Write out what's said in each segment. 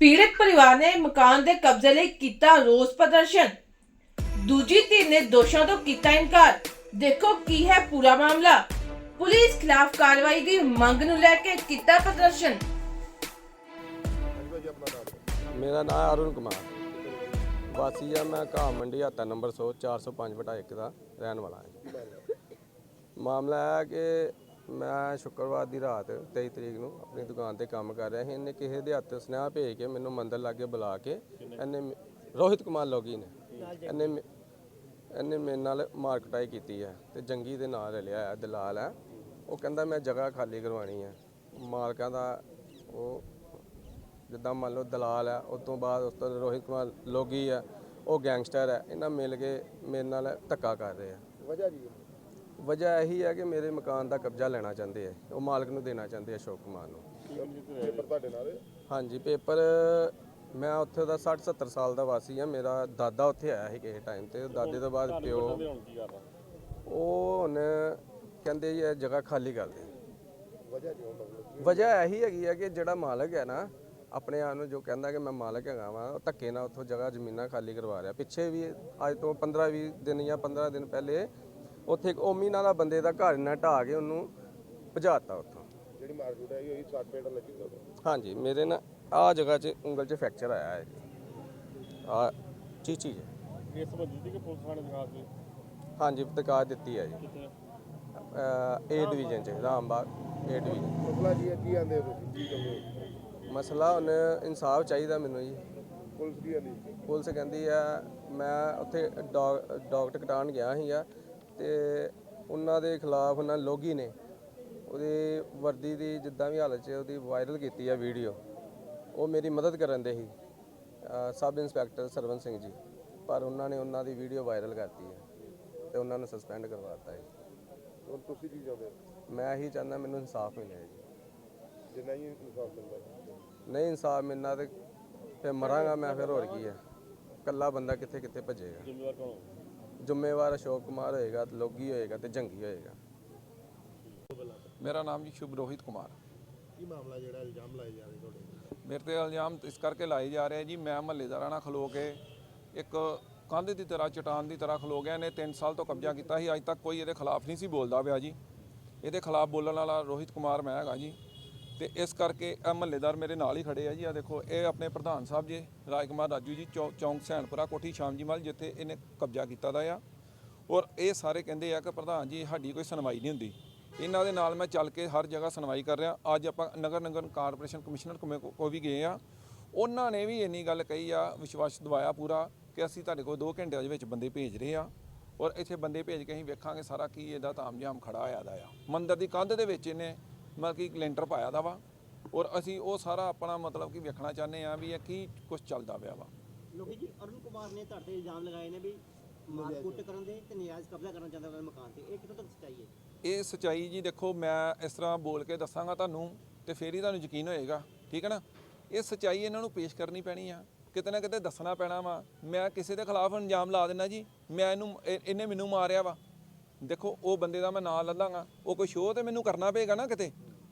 ਪੀੜਤ ਪਰਿਵਾਰ ਨੇ ਮਕਾਨ ਦੇ ਕਬਜ਼ੇ ਲਈ ਕੀਤਾ ਰੋਸ ਪ੍ਰਦਰਸ਼ਨ। ਦੂਜੀ ਧਿਰ ਨੇ ਦੋਸ਼ਾਂ ਤੋਂ ਕੀਤਾ ਇਨਕਾਰ। ਦੇਖੋ ਕੀ ਹੈ ਪੂਰਾ ਮਾਮਲਾ। ਪੁਲਿਸ ਖਿਲਾਫ ਕਾਰਵਾਈ ਦੀ ਮੰਗ ਨੂੰ ਲੈ ਕੇ ਕੀਤਾ ਪ੍ਰਦਰਸ਼ਨ। ਮੇਰਾ ਨਾਮ ਅਰੁਣ ਕੁਮਾਰ। ਵਾਸੀ ਆ ਮੈਂ ਘਾਹ ਮੰਡੀ ਹਾਤਾ ਨੰਬਰ 100 405 1 ਦਾ। ਰਹਿਣ ਵਾਲਾ ਹਾਂ ਮਾਮਲਾ ਹੈ ਕਿ ਮੈਂ ਸ਼ੁੱਕਰਵਾਰ ਦੀ ਰਾਤ 23 ਤਰੀਕ ਨੂੰ ਆਪਣੀ ਦੁਕਾਨ ਤੇ ਕੰਮ ਕਰ ਰਿਹਾ ਸੀ। ਇਹਨੇ ਕਿਸੇ ਦੇ ਹੱਥ ਸੁਨੇਹਾ ਭੇਜ ਕੇ ਮੈਨੂੰ ਮੰਦਰ ਲਾਗੇ ਬੁਲਾ ਕੇ ਇਹਨੇ ਮੇ- ਰੋਹਿਤ ਕੁਮਾਰ ਲੋਗੀ ਨੇ। ਇਹਨੇ ਮੇ- ਇਹਨੇ ਮੇਰੇ ਨਾਲ ਮਾਰਕਟਾਈ ਕੀਤੀ ਹੈ ਤੇ ਜੰਗੀ ਦੇ ਨਾਲ ਰਲਿਆ ਹੈ, ਦਲਾਲ ਹੈ। ਉਹ ਕਹਿੰਦਾ ਮੈਂ ਜਗ੍ਹਾ ਖਾਲੀ ਕਰਵਾਣੀ ਹੈ। ਮਾਲਕਾਂ ਦਾ ਉਹ ਜਿੱਦਾਂ ਮੰਨ ਲਓ ਦਲਾਲ ਹੈ, ਉਸ ਤੋਂ ਬਾਅਦ ਉਸ ਤੋਂ ਰੋਹਿਤ ਕੁਮਾਰ ਲੋਗੀ ਹੈ, ਉਹ ਗੈਂਗਸਟਰ ਹੈ। ਇਹਨਾਂ ਮਿਲ ਕੇ ਮੇਰੇ ਨਾਲ ਧੱਕਾ ਕਰ ਰਹੇ ਆ ਵਜ੍ਹਾ ਜੀ ਵਜ੍ਹਾ ਇਹੀ ਹੈ ਕਿ ਮੇਰੇ ਮਕਾਨ ਦਾ ਕਬਜ਼ਾ ਲੈਣਾ ਚਾਹੁੰਦੇ ਆ। ਉਹ ਮਾਲਕ ਨੂੰ ਦੇਣਾ ਚਾਹੁੰਦੇ ਆ ਅਸ਼ੋਕ ਕੁਮਾਰ ਨੂੰ। ਪੇਪਰ ਤੁਹਾਡੇ ਨਾਲ ਹੈ? ਹਾਂਜੀ ਪੇਪਰ ਮੈਂ ਉੱਥੇ ਦਾ 60 70 ਸਾਲ ਦਾ ਵਾਸੀ ਆ। ਮੇਰਾ ਦਾਦਾ ਉੱਥੇ ਆਇਆ ਸੀ ਕਿਸੇ ਟਾਈਮ ਤੇ। ਦਾਦੇ ਤੋਂ ਬਾਅਦ ਪਿਓ। ਉਹ ਹੁਣ ਕਹਿੰਦੇ ਜੀ ਇਹ ਜਗ੍ਹਾ ਖਾਲੀ ਕਰ ਦੇ। ਵਜ੍ਹਾ ਮਤਲਬ ਵਜ੍ਹਾ ਇਹੀ ਹੈਗੀ ਹੈ ਕਿ ਜਿਹੜਾ ਮਾਲਕ ਹੈ ਨਾ ਆਪਣੇ ਆਪ ਨੂੰ ਜੋ ਕਹਿੰਦਾ ਕਿ ਮੈਂ ਮਾਲਕ ਹੈਗਾ ਵਾਂ ਉਹ ਧੱਕੇ ਨਾਲ ਉੱਥੋਂ ਜਗ੍ਹਾ ਜ਼ਮੀਨਾਂ ਖਾਲੀ ਕਰਵਾ ਰਿਹਾ। ਪਿੱਛੇ ਵੀ ਅੱਜ ਤੋਂ 15 20 ਦਿਨ ਜਾਂ 15 ਦਿਨ ਪਹਿਲੇ ਉੱਥੇ ਇੱਕ ਓਮੀ ਨਾਲਾ ਬੰਦੇ ਦਾ ਘਰ ਨਾ ਢਾਹ ਕੇ ਉਹਨੂੰ ਭਜਾਤਾ ਉੱਥੋਂ। ਜਿਹੜੀ ਮਾਰਕੀਟ ਹੈ ਉਹੀ 60 ਪੇਟ ਲੱਗੀ ਹੋਈ ਹਾਂਜੀ ਮੇਰੇ ਨਾ ਆ ਜਗ੍ਹਾ 'ਚ ਉਂਗਲ 'ਚ ਫ੍ਰੈਕਚਰ ਆਇਆ ਹੈ ਆ ਚੀਚੀ ਜੀ। ਇਸ ਸੰਬੰਧੀ ਦੀ ਕਿ ਪੁਲਿਸ ਥਾਣੇ ਦਿਖਾ ਕੇ? ਹਾਂਜੀ ਤਕਾਜ ਦਿੱਤੀ ਹੈ ਜੀ। ਕਿਤੇ ਏ ਡਿਵੀਜ਼ਨ 'ਚ ਰਾਮਬਾਗ ਏ ਡਿਵੀਜ਼ਨ ਮਸਲਾ ਜੀ ਹੈ? ਕੀ ਆਂਦੇ ਹੋ ਤੁਸੀਂ? ਕੀ ਮਸਲਾ ਹੁਣ ਇਨਸਾਫ ਚਾਹੀਦਾ ਮੈਨੂੰ ਜੀ। ਪੁਲਿਸ ਕੀ ਆਂਦੀ? ਪੁਲਿਸ ਕਹਿੰਦੀ ਆ ਮੈਂ ਉੱਥੇ ਡੌਗ ਡਾਕਟਰ ਕਟਾਣ ਗਿਆ ਸੀਗਾ। ਤੇ ਉਹਨਾਂ ਦੇ ਖਿਲਾਫ ਉਹਨਾਂ ਲੋਗੀ ਨੇ ਉਹਦੀ ਵਰਦੀ ਦੀ ਜਿੱਦਾਂ ਵੀ ਹਾਲਤ 'ਚ ਉਹਦੀ ਵਾਇਰਲ ਕੀਤੀ ਆ ਵੀਡੀਓ ਉਹ ਮੇਰੀ ਮਦਦ ਕਰਨ ਦੇ ਸੀ ਸਬ ਇੰਸਪੈਕਟਰ ਸਰਵਨ ਸਿੰਘ ਜੀ ਪਰ ਉਹਨਾਂ ਨੇ ਉਹਨਾਂ ਦੀ ਵੀਡੀਓ ਵਾਇਰਲ ਕਰਤੀ ਹੈ ਤੇ ਉਹਨਾਂ ਨੂੰ ਸਸਪੈਂਡ ਕਰਵਾਤਾ ਹੈ ਹੁਣ ਤੁਸੀਂ ਕੀ ਚਾਹੁੰਦੇ ਹੋ? ਮੈਂ ਇਹੀ ਚਾਹੁੰਦਾ ਮੈਨੂੰ ਇਨਸਾਫ ਮਿਲੇ ਜੀ। ਜੇ ਨਹੀਂ ਇਨਸਾਫ ਮਿਲਦਾ ਨਹੀਂ ਇਨਸਾਫ ਮਿਲਣਾ ਤੇ ਫਿਰ ਮਰਾਂਗਾ ਮੈਂ ਫਿਰ ਹੋਰ ਕੀ ਹੈ। ਇਕੱਲਾ ਬੰਦਾ ਕਿੱਥੇ ਕਿੱਥੇ ਭੱਜੇਗਾ? ਜ਼ਿੰਮੇਵਾਰ ਕੌਣ? ਹੋਊ? ਜ਼ਿੰਮੇਵਾਰ ਅਸ਼ੋਕ ਕੁਮਾਰ ਹੋਏਗਾ ਲੋਗੀ ਹੋਏਗਾ ਤੇ ਜੰਗੀ ਹੋਏਗਾ। ਮੇਰਾ ਨਾਮ ਜੀ ਸ਼ੁਭ ਰੋਹਿਤ ਕੁਮਾਰ। ਕੀ ਮਾਮਲਾ ਜਿਹੜਾ ਇਲਜ਼ਾਮ ਲਾਏ ਜਾ ਰਹੇ ਤੁਹਾਡੇ? ਤੇ? ਮੇਰੇ ਤੇ ਇਲਜ਼ਾਮ ਇਸ ਕਰਕੇ ਲਾਏ ਜਾ ਰਹੇ ਜੀ ਮੈਂ ਮਹੱਲੇਦਾਰਾਂ ਨਾਲ ਖਲੋ ਕੇ ਇੱਕ ਕੰਧ ਦੀ ਤਰ੍ਹਾਂ ਚਟਾਨ ਦੀ ਤਰ੍ਹਾਂ ਖਲੋ ਗਿਆ ਨੇ 3 ਸਾਲ ਤੋਂ ਕਬਜ਼ਾ ਕੀਤਾ ਸੀ। ਅੱਜ ਤੱਕ ਕੋਈ ਇਹਦੇ ਖਿਲਾਫ ਨਹੀਂ ਸੀ ਬੋਲਦਾ ਪਿਆ ਜੀ। ਇਹਦੇ ਖਿਲਾਫ ਬੋਲਣ ਵਾਲਾ ਰੋਹਿਤ ਕੁਮਾਰ ਮੈਂ ਹੈਗਾ ਜੀ। ਤੇ ਇਸ ਕਰਕੇ ਇਹ ਮਹੱਲੇਦਾਰ ਮੇਰੇ ਨਾਲ ਹੀ ਖੜੇ ਆ ਜੀ। ਆ ਦੇਖੋ, ਇਹ ਆਪਣੇ ਪ੍ਰਧਾਨ ਸਾਹਿਬ ਜੀ ਰਾਜ ਕੁਮਾਰ ਰਾਜੂ ਜੀ, ਚੌ- ਚੌਂਕ ਸੈਣਪੁਰਾ ਕੋਠੀ ਸ਼ਾਮ ਜੀ ਮਲ, ਜਿੱਥੇ ਇਹਨੇ ਕਬਜ਼ਾ ਕੀਤਾ ਦਾ ਆ। ਔਰ ਇਹ ਸਾਰੇ ਕਹਿੰਦੇ ਆ ਕਿ ਪ੍ਰਧਾਨ ਜੀ, ਸਾਡੀ ਕੋਈ ਸੁਣਵਾਈ ਨਹੀਂ ਹੁੰਦੀ। ਇਹਨਾਂ ਦੇ ਨਾਲ ਮੈਂ ਚੱਲ ਕੇ ਹਰ ਜਗ੍ਹਾ ਸੁਣਵਾਈ ਕਰ ਰਿਹਾ। ਅੱਜ ਆਪਾਂ ਨਗਰ ਨਿਗਮ ਕਾਰਪੋਰੇਸ਼ਨ ਕਮਿਸ਼ਨਰ ਕੋਲ ਕੋ ਕੋ ਵੀ ਗਏ ਆ। ਉਹਨਾਂ ਨੇ ਵੀ ਇੰਨੀ ਗੱਲ ਕਹੀ ਆ, ਵਿਸ਼ਵਾਸ ਦਿਵਾਇਆ ਪੂਰਾ ਕਿ ਅਸੀਂ ਤੁਹਾਡੇ ਕੋਲ 2 ਘੰਟਿਆਂ ਦੇ ਵਿੱਚ ਬੰਦੇ ਭੇਜ ਰਹੇ ਆ। ਔਰ ਇੱਥੇ ਬੰਦੇ ਭੇਜ ਕੇ ਅਸੀਂ ਵੇਖਾਂਗੇ ਸਾਰਾ ਕੀ ਇਹਦਾ ਤਾਮਝਾਮ ਖੜਾ ਹੋਇਆ ਦਾ ਆ। ਮੰਦਿਰ ਦੀ ਕੰਧ ਦੇ ਵਿੱਚ ਇਹਨੇ ਮਤਲਬ ਕਿ ਲੈਂਟਰ ਪਾਇਆ ਦਾ ਵਾ ਔਰ ਅਸੀਂ ਉਹ ਸਾਰਾ ਆਪਣਾ ਮਤਲਬ ਕਿ ਵੇਖਣਾ ਚਾਹੁੰਦੇ ਆ ਵੀ ਇਹ ਕੀ ਕੁਝ ਚੱਲਦਾ ਪਿਆ ਵਾ। ਲੋਕੀ ਜੀ ਅਰੁਣ ਕੁਮਾਰ ਨੇ ਤੁਹਾਡੇ ਇਲਜ਼ਾਮ ਲਗਾਏ ਨੇ ਵੀ ਮਾਰਕੁੱਟ ਕਰਨ ਦੇ ਤੇ ਨਿਆਜ਼ ਕਬਜ਼ਾ ਕਰਨਾ ਚਾਹੁੰਦਾ ਉਹਨਾਂ ਮਕਾਨ ਤੇ। ਇਹ ਕਿੱਥੋਂ ਤੱਕ ਸੱਚਾਈ ਹੈ ਇਹ ਸਚਾਈ ਜੀ ਦੇਖੋ ਮੈਂ ਇਸ ਤਰ੍ਹਾਂ ਬੋਲ ਕੇ ਦੱਸਾਂਗਾ ਤੁਹਾਨੂੰ ਤੇ ਫੇਰ ਹੀ ਤੁਹਾਨੂੰ ਯਕੀਨ ਹੋਏਗਾ ਠੀਕ ਹੈ ਨਾ? ਇਹ ਸਚਾਈ ਇਹਨਾਂ ਨੂੰ ਪੇਸ਼ ਕਰਨੀ ਪੈਣੀ ਆ ਕਿਤੇ ਨਾ ਕਿਤੇ ਦੱਸਣਾ ਪੈਣਾ ਵਾ। ਮੈਂ ਕਿਸੇ ਦੇ ਖਿਲਾਫ ਇਲਜ਼ਾਮ ਲਾ ਦੇਣਾ ਜੀ ਮੈਂ ਇਹਨੂੰ ਇਹ- ਇਹਨੇ ਮੈਨੂੰ ਮਾਰਿਆ ਵਾ। ਦੇਖੋ ਉਹ ਬੰਦੇ ਦਾ ਮੈਂ ਨਾਂ ਲੱਲਾਂਗਾ ਉਹ ਕੋਈ ਸ਼ੋਅ ਤੇ ਮੈਨੂੰ ਕਰਨਾ ਪਏਗਾ ਨਾ ਕਿਤੇ।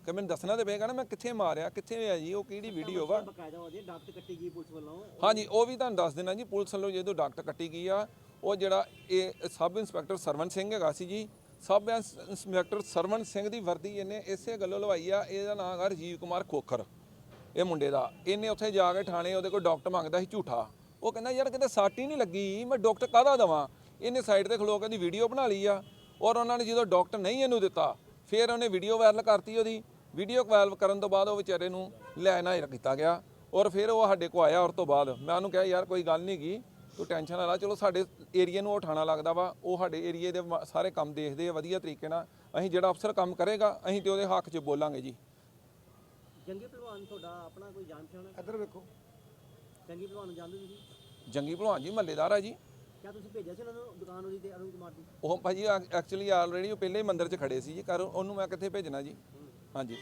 ਕਿ ਮੈਨੂੰ ਦੱਸਣਾ ਤੇ ਪਏਗਾ ਨਾ ਮੈਂ ਕਿੱਥੇ ਮਾਰਿਆ ਕਿੱਥੇ ਹੋਇਆ ਜੀ ਉਹ ਕਿਹੜੀ ਵੀਡੀਓ ਵਾ ਬਕਾਇਦਾ ਉਹਦੇ ਕੱਟੀ ਗਈ ਪੁਲਿਸ ਵੱਲੋਂ ਹਾਂਜੀ ਉਹ ਵੀ ਤੁਹਾਨੂੰ ਦੱਸ ਦੇਣਾ ਜੀ ਪੁਲਿਸ ਵੱਲੋਂ ਜਦੋਂ ਡਾਕਟਰ ਕੱਟੀ ਗਈ ਆ ਉਹ ਜਿਹੜਾ ਇਹ ਸਬ ਇੰਸਪੈਕਟਰ ਸਰਵਨ ਸਿੰਘ ਹੈਗਾ ਸੀ ਜੀ sub ins- inspector Sarwan Singh ਦੀ ਵਰਦੀ ਇਹਨੇ ਇਸੇ ਗੱਲੋਂ ਲਵਾਈ ਆ ਇਹਦਾ ਨਾਮ ਹੈਗਾ ਰਜੀਵ ਕੁਮਾਰ ਖੋਖਰ ਇਹ ਮੁੰਡੇ ਦਾ। ਇਹਨੇ ਉੱਥੇ ਜਾ ਕੇ ਥਾਣੇ ਉਹਦੇ ਕੋਲ ਡਾਕਟਰ ਮੰਗਦਾ ਸੀ ਝੂਠਾ। ਉਹ ਕਹਿੰਦਾ ਯਾਰ ਕਿਤੇ ਸੱਟ ਹੀ ਨਹੀਂ ਲੱਗੀ ਮੈਂ ਡਾਕਟਰ ਕਾਹਦਾ ਦਵਾਂ? ਇਹਨੇ ਸਾਈਡ ਤੇ ਖਲੋ ਕੇ ਉਹਦੀ ਵੀਡੀਓ ਬਣਾ ਲਈ ਆ ਔਰ ਉਹਨਾਂ ਨੇ ਜਦੋਂ ਡਾਕਟਰ ਨਹੀਂ ਇਹਨੂੰ ਦਿੱਤਾ ਫਿਰ ਉਹਨੇ ਵੀਡੀਓ ਵਾਇਰਲ ਕਰਤੀ ਉਹਦੀ। ਵੀਡੀਓ ਵਾਇਰਲ ਕਰਨ ਤੋਂ ਬਾਅਦ ਉਹ ਵਿਚਾਰੇ ਨੂੰ ਲੈ ਨਾ ਕੀਤਾ ਗਿਆ ਔਰ ਫਿਰ ਉਹ ਸਾਡੇ ਕੋ ਆਇਆ ਔਰ ਤੋਂ ਬਾਅਦ ਮੈਂ ਉਹਨੂੰ ਕਿਹਾ ਯਾਰ ਕੋਈ ਗੱਲ ਨਹੀਂ ਗੀ ਤੂੰ ਟੈਨਸ਼ਨ ਨਾ ਲੈ ਚਲੋ ਸਾਡੇ ਏਰੀਆ ਨੂੰ ਉਹ ਠਾਣਾ ਲੱਗਦਾ ਵਾ ਉਹ ਸਾਡੇ ਏਰੀਏ ਦੇ ਸਾਰੇ ਕੰਮ ਦੇਖਦੇ ਆ ਵਧੀਆ ਤਰੀਕੇ ਨਾਲ ਅਸੀਂ ਜਿਹੜਾ ਅਫਸਰ ਕੰਮ ਕਰੇਗਾ ਅਸੀਂ ਤੇ ਉਹਦੇ ਹੱਕ 'ਚ ਬੋਲਾਂਗੇ ਜੀ। ਜੰਗੀ ਪਹਿਲਵਾਨ ਤੁਹਾਡਾ ਆਪਣਾ ਕੋਈ ਜਾਣ ਪਛਾਣ ਹੈ? ਇੱਧਰ ਵੇਖੋ। ਜੰਗੀ ਪਹਿਲਵਾਨ ਨੂੰ ਜਾਣਦੇ ਹੋ ਤੁਸੀਂ? ਜੰਗੀ ਭਲਵਾਨ ਜੀ ਮਹੱਲੇਦਾਰ ਆ ਜੀ। ਕਿਆ ਤੁਸੀਂ ਭੇਜਿਆ ਸੀ ਉਹਨਾਂ ਨੂੰ ਦੁਕਾਨ ਉਹਦੀ ਤੇ ਅਰੁਣ ਕੁਮਾਰ ਦੀ? ਉਹ ਭਾਜੀ ਐਕਚੁਅਲੀ ਆਲਰੇਡੀ ਉਹ ਪਹਿਲੇ ਹੀ ਮੰਦਿਰ 'ਚ ਖੜੇ ਸੀ ਜੀ ਕਰ ਉਹਨੂੰ ਮੈਂ ਕਿੱਥੇ ਭੇਜਣਾ ਜੀ? ਹਾਂਜੀ।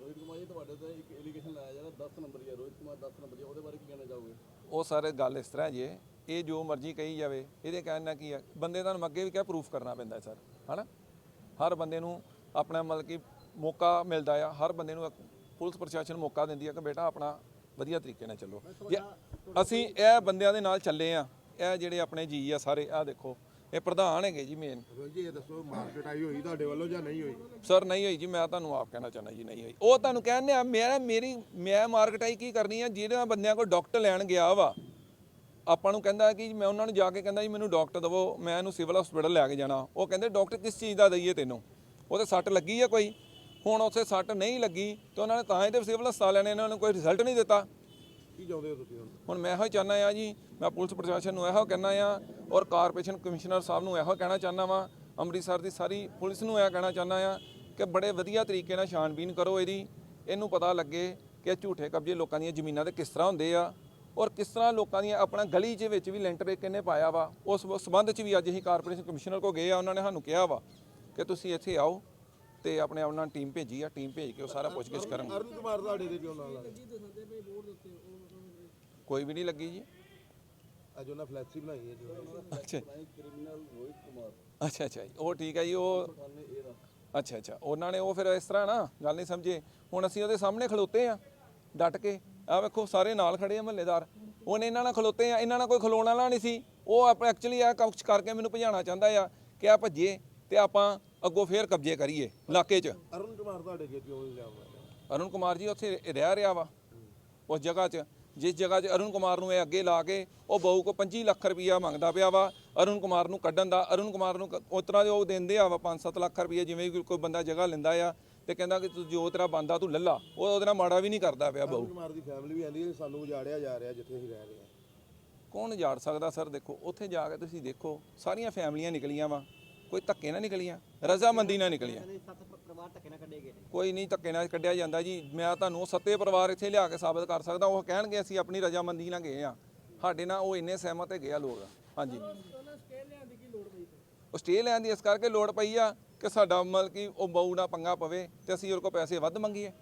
ਰੋਹਿਤ ਕੁਮਾਰ ਜੀ ਤੁਹਾਡੇ ਤੇ ਇੱਕ ਐਲੀਗੇਸ਼ਨ ਲਾਇਆ ਜਾ ਰਿਹਾ 10 ਨੰਬਰ ਜਾਂ ਰੋਹਿਤ ਕੁਮਾਰ 10 ਨੰਬਰ ਜਾਂ ਉਹਦੇ ਬਾਰੇ ਕੀ ਕਹਿਣਾ ਚਾਹੋਗੇ? ਉਹ ਸਾਰੇ ਗੱਲ ਇਸ ਤਰ੍ਹਾਂ ਜੇ ਇਹ ਜੋ ਮਰਜ਼ੀ ਕਹੀ ਜਾਵੇ ਇਹਦੇ ਕਹਿਣ ਨਾਲ ਕੀ ਹੈ ਬੰਦੇ ਦਾ ਅੱਗੇ ਵੀ ਕਿਆ ਪ੍ਰੂਫ ਕਰਨਾ ਪੈਂਦਾ ਸਰ ਹਨਾ? ਹਰ ਬੰਦੇ ਨੂੰ ਆਪਣਾ ਮਤਲਬ ਕਿ ਮੌਕਾ ਮਿਲਦਾ ਆ ਹਰ ਬੰਦੇ ਨੂੰ ਪੁਲਿਸ ਪ੍ਰਸ਼ਾਸਨ ਮੌਕਾ ਦਿੰਦੀ ਆ ਕਿ ਬੇਟਾ ਆਪਣਾ ਵਧੀਆ ਤਰੀਕੇ ਨਾਲ ਚੱਲੋ। ਜੇ ਅਸੀਂ ਇਹ ਬੰਦਿਆਂ ਦੇ ਨਾਲ ਚੱਲੇ ਆ ਇਹ ਜਿਹੜੇ ਆਪਣੇ ਜੀ ਆ ਸਾਰੇ ਆ ਦੇਖੋ ਇਹ ਪ੍ਰਧਾਨ ਹੈਗੇ ਜੀ ਮੇਨ ਜੀ ਇਹ ਦੱਸੋ ਮਾਰਕੀਟ ਆਈ ਹੋਈ ਤੁਹਾਡੇ ਵੱਲੋਂ ਜਾਂ ਨਹੀਂ ਹੋਈ? ਸਰ ਨਹੀਂ ਹੋਈ ਜੀ ਮੈਂ ਤੁਹਾਨੂੰ ਆਪ ਕਹਿਣਾ ਚਾਹੁੰਦਾ ਜੀ ਨਹੀਂ ਹੋਈ। ਉਹ ਤੁਹਾਨੂੰ ਕਹਿੰਦੇ ਆ ਮੇਰਾ ਮੇਰੀ ਮੈਂ ਮਾਰਕਟਾਈ ਕੀ ਕਰਨੀ ਆ ਜਿਹੜਾ ਬੰਦਿਆਂ ਕੋਲ ਡਾਕਟਰ ਲੈਣ ਗਿਆ ਵਾ ਆਪਾਂ ਨੂੰ ਕਹਿੰਦਾ ਕਿ ਮੈਂ ਉਹਨਾਂ ਨੂੰ ਜਾ ਕੇ ਕਹਿੰਦਾ ਜੀ ਮੈਨੂੰ ਡਾਕਟਰ ਦਵੋ ਮੈਂ ਇਹਨੂੰ ਸਿਵਲ ਹਸਪੀਟਲ ਲੈ ਕੇ ਜਾਣਾ। ਉਹ ਕਹਿੰਦੇ ਡਾਕਟਰ ਕਿਸ ਚੀਜ਼ ਦਾ ਦਈਏ ਤੈਨੂੰ? ਉਹਦੇ ਸੱਟ ਲੱਗੀ ਆ ਕੋਈ। ਹੁਣ ਉੱਥੇ ਸੱਟ ਨਹੀਂ ਲੱਗੀ ਤੇ ਉਹਨਾਂ ਨੇ ਤਾਂ ਹੀ ਤੇ ਸਿਵਲ ਹਸਪਤਾਲ ਲੈਣੇ ਇਹਨਾਂ ਨੂੰ ਕੋਈ ਰਿਜ਼ਲਟ ਨਹੀਂ ਦਿੱਤਾ। ਕੀ ਚਾਹੁੰਦੇ ਹੋ ਤੁਸੀਂ ਹੁਣ? ਹੁਣ ਮੈਂ ਇਹੋ ਹੀ ਚਾਹੁੰਦਾ ਆ ਜੀ ਮੈਂ ਪੁਲਿਸ ਪ੍ਰਸ਼ਾਸਨ ਨੂੰ ਇਹੋ ਕਹਿਣਾ ਆ ਔਰ ਕਾਰਪੋਰੇਸ਼ਨ ਕਮਿਸ਼ਨਰ ਸਾਹਿਬ ਨੂੰ ਇਹੋ ਕਹਿਣਾ ਚਾਹੁੰਦਾ ਵਾਂ ਅੰਮ੍ਰਿਤਸਰ ਦੀ ਸਾਰੀ ਪੁਲਿਸ ਨੂੰ ਇਹ ਕਹਿਣਾ ਚਾਹੁੰਦਾ ਆ ਕਿ ਬੜੇ ਵਧੀਆ ਤਰੀਕੇ ਨਾਲ ਛਾਣਬੀਨ ਕਰੋ ਇਹਦੀ ਇਹਨੂੰ ਪਤਾ ਲੱਗੇ ਕਿ ਇਹ ਝੂਠੇ ਕਬਜ਼ੇ ਲੋਕਾਂ ਦੀਆਂ ਜ਼ਮੀਨਾਂ ਤੇ ਕਿਸ ਤਰ੍ਹਾਂ ਹੁੰਦੇ ਆ ਔਰ ਕਿਸ ਤਰ੍ਹਾਂ ਲੋਕਾਂ ਦੀਆਂ ਆਪਣਾ ਗਲੀ ਦੇ ਵਿੱਚ ਵੀ ਲੈਂਟਰ ਕਿੰਨੇ ਪਾਇਆ ਵਾ ਉਸ ਸਬੰਧ 'ਚ ਵੀ ਅੱਜ ਅਸੀਂ ਕਾਰਪੋਰੇਸ਼ਨ ਕਮਿਸ਼ਨਰ ਕੋ ਗਏ ਆ ਉਹਨਾਂ ਨੇ ਸਾਨੂੰ ਕਿਹਾ ਵਾ ਕਿ ਤੁਸੀਂ ਇੱਥੇ ਆਓ ਤੇ ਆਪਣੇ ਆਪ ਨਾਲ ਟੀਮ ਭੇਜੀ ਆ ਟੀਮ ਭੇਜ ਕੇ ਉਹ ਸਾਰਾ ਪੁੱਛਗਿੱਛ ਕਰਨਗੇ। ਅਰੁਣ ਕੁਮਾਰ ਤੁਹਾਡੇ ਤੇ ਕਿਉਂ ਨਾਲ ਕੋਈ ਵੀ ਨਹੀਂ ਲੱਗੀ ਜੀ। ਅੱਜ ਉਹਨਾਂ ਫਲੈਕਸੀ ਬਣਾਈ ਹੈ ਜੋ। ਅੱਛਾ ਕ੍ਰਿਮੀਨਲ ਰੋਹਿਤ ਕੁਮਾਰ ਅੱਛਾ ਅੱਛਾ ਜੀ। ਉਹ ਠੀਕ ਹੈ ਜੀ ਉਹ ਅੱਛਾ ਅੱਛਾ। ਉਹਨਾਂ ਨੇ ਉਹ ਫਿਰ ਇਸ ਤਰ੍ਹਾਂ ਨਾ ਗੱਲ ਨਹੀਂ ਸਮਝੇ। ਹੁਣ ਅਸੀਂ ਉਹਦੇ ਸਾਹਮਣੇ ਖਲੋਤੇ ਆ ਡਟ ਕੇ। ਆ ਵੇਖੋ ਸਾਰੇ ਨਾਲ ਖੜੇ ਆ ਮਹੱਲੇਦਾਰ। ਉਹਨੇ ਇਹਨਾਂ ਨਾਲ ਖਲੋਤੇ ਆ ਇਹਨਾਂ ਨਾਲ ਕੋਈ ਖਲੋਣ ਵਾਲਾ ਨਹੀਂ ਸੀ। ਉਹ ਆਪ ਐਕਚੁਅਲੀ ਆ ਕੰਮ ਕਰਕੇ ਮੈਨੂੰ ਭਜਾਉਣਾ ਚਾਹੁੰਦਾ ਆ ਕਿ ਆ ਭੱਜੇ ਤੇ ਆਪਾਂ ਅੱਗੋਂ ਫੇਰ ਕਬਜ਼ੇ ਕਰੀਏ ਇਲਾਕੇ 'ਚ। ਅਰੁਣ ਕੁਮਾਰ ਤੁਹਾਡੇ ਅੱਗੇ ਕਿਉਂ ਇਲਜ਼ਾਮ ਲਾਇਆ ਅਰੁਣ ਕੁਮਾਰ ਜੀ ਉੱਥੇ ਰਹਿ ਰਿਹਾ ਵਾ ਉਸ ਜਗ੍ਹਾ 'ਚ। ਜਿਸ ਜਗ੍ਹਾ 'ਚ ਅਰੁਣ ਕੁਮਾਰ ਨੂੰ ਇਹ ਅੱਗੇ ਲਾ ਕੇ ਉਹ ਬਹੂ ਕੋ 25 ਲੱਖ ਰੁਪਈਆ ਮੰਗਦਾ ਪਿਆ ਵਾ ਅਰੁਣ ਕੁਮਾਰ ਨੂੰ ਕੱਢਣ ਦਾ ਅਰੁਣ ਕੁਮਾਰ ਨੂੰ ਦੇ ਉਹ ਦਿੰਦੇ ਆ ਵਾ 5-7 ਲੱਖ ਰੁਪਈਆ ਜਿਵੇਂ ਵੀ ਕੋਈ ਬੰਦਾ ਜਗ੍ਹਾ ਲੈਂਦਾ ਆ ਤੇ ਕਹਿੰਦਾ ਕਿ ਤੂੰ ਜੋ ਤੇਰਾ ਬੰਦਾ ਤੂੰ ਲੱਲਾ ਉਹ ਉਹਦੇ ਨਾਲ ਮਾੜਾ ਵੀ ਨਹੀਂ ਕਰਦਾ ਪਿਆ ਬਹੂ। ਕੁਮਾਰ ਦੀ ਫੈਮਿਲੀ ਵੀ ਆਂਦੀ ਹੈ ਸਾਨੂੰ ਉਜਾੜਿਆ ਜਾ ਰਿਹਾ ਜਿੱਥੇ ਅਸੀਂ ਰਹਿ ਰਹੇ ਹਾਂ। ਕੌਣ ਜਾੜ ਸਕਦਾ ਸਰ? ਦੇਖੋ ਉੱਥੇ ਜਾ ਕੇ ਤੁਸੀਂ ਦੇਖੋ ਸਾਰੀਆਂ ਫੈਮਲੀਆਂ ਨਿਕਲੀਆਂ ਵਾ। ਕੋਈ ਧੱਕੇ ਨਾਲ ਨਿਕਲੀਆਂ ਰਜ਼ਾਮੰਦੀ ਨਾਲ ਨਿਕਲੀਆਂ। ਨੇ। ਕੋਈ ਨਹੀਂ ਧੱਕੇ ਨਾਲ ਕੱਢਿਆ ਜਾਂਦਾ ਜੀ। ਮੈਂ ਤੁਹਾਨੂੰ ਸੱਤੇ ਪਰਿਵਾਰ ਇੱਥੇ ਲਿਆ ਕੇ ਸਾਬਤ ਕਰ ਸਕਦਾ ਉਹ ਕਹਿਣਗੇ ਅਸੀਂ ਆਪਣੀ ਰਜਾਮੰਦੀ ਨਾਲ ਗਏ ਆ ਸਾਡੇ ਨਾਲ ਉਹ ਇੰਨੇ ਸਹਿਮਤ ਹੈਗੇ ਆ ਲੋਕ। ਹਾਂਜੀ। ਉਹ ਸਟੇ ਲੈਣ ਦੀ ਇਸ ਕਰਕੇ ਲੋੜ ਪਈ ਆ ਕਿ ਸਾਡਾ ਮਤਲਬ ਕਿ ਉਹ ਬਹੂ ਨਾਲ ਪੰਗਾ ਪਵੇ ਤੇ ਅਸੀਂ ਉਹਦੇ ਕੋਲ ਪੈਸੇ ਵੱਧ ਮੰਗੀਏ।